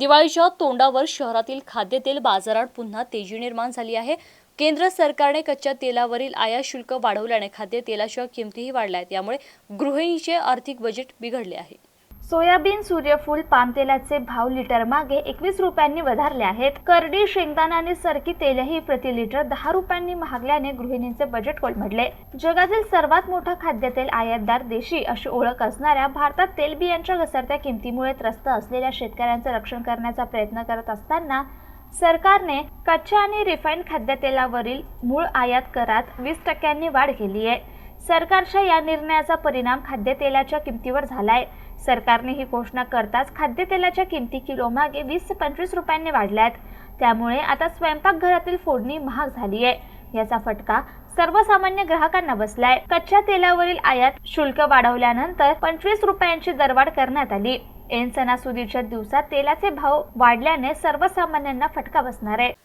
दिवाळीच्या तोंडावर शहरातील खाद्यतेल बाजारात पुन्हा तेजी निर्माण झाली आहे. केंद्र सरकारने कच्च्या तेलावरील आयात शुल्क वाढवल्याने खाद्यतेलाच्या किमतीही वाढल्या आहेत. यामुळे गृहिणीचे आर्थिक बजेट बिघडले आहे. सोयाबीन सूर्यफूल पामतेलाचे भाव लिटर मागे एकवीस रुपयांनी वधारले आहेत. करडी शेंगदाणा आणि सरकी तेलही प्रति लिटर दहा रुपयांनी महागल्याने गृहिणींचे बजेट कोलमडले. जगातील सर्वात मोठा खाद्यतेल आयातदार देशी अशी ओळख असणाऱ्या भारतात तेलबियांच्या घसरत्या किमतीमुळे त्रस्त असलेल्या शेतकऱ्यांचे रक्षण करण्याचा प्रयत्न करत असताना सरकारने कच्च्या आणि रिफाईंड खाद्यतेलावरील मूळ आयात करात वीस टक्क्यांनी वाढ केली आहे. सरकारच्या या निर्णयाचा परिणाम खाद्यतेलाच्या किमतीवर झालाय. सरकारने ही घोषणा करताच खाद्यतेलाच्या किमती किलोमागे वीस ते पंचवीस रुपयांनी वाढल्यात. त्यामुळे आता स्वयंपाकघरातील फोडणी महाग झाली आहे याचा फटका सर्वसामान्य ग्राहकांना बसलाय. कच्च्या तेलावरील आयात शुल्क वाढवल्यानंतर पंचवीस रुपयांची दरवाढ करण्यात आली. ऐन सणासुदीच्या दिवसात तेलाचे भाव वाढल्याने सर्वसामान्यांना फटका बसणार आहे.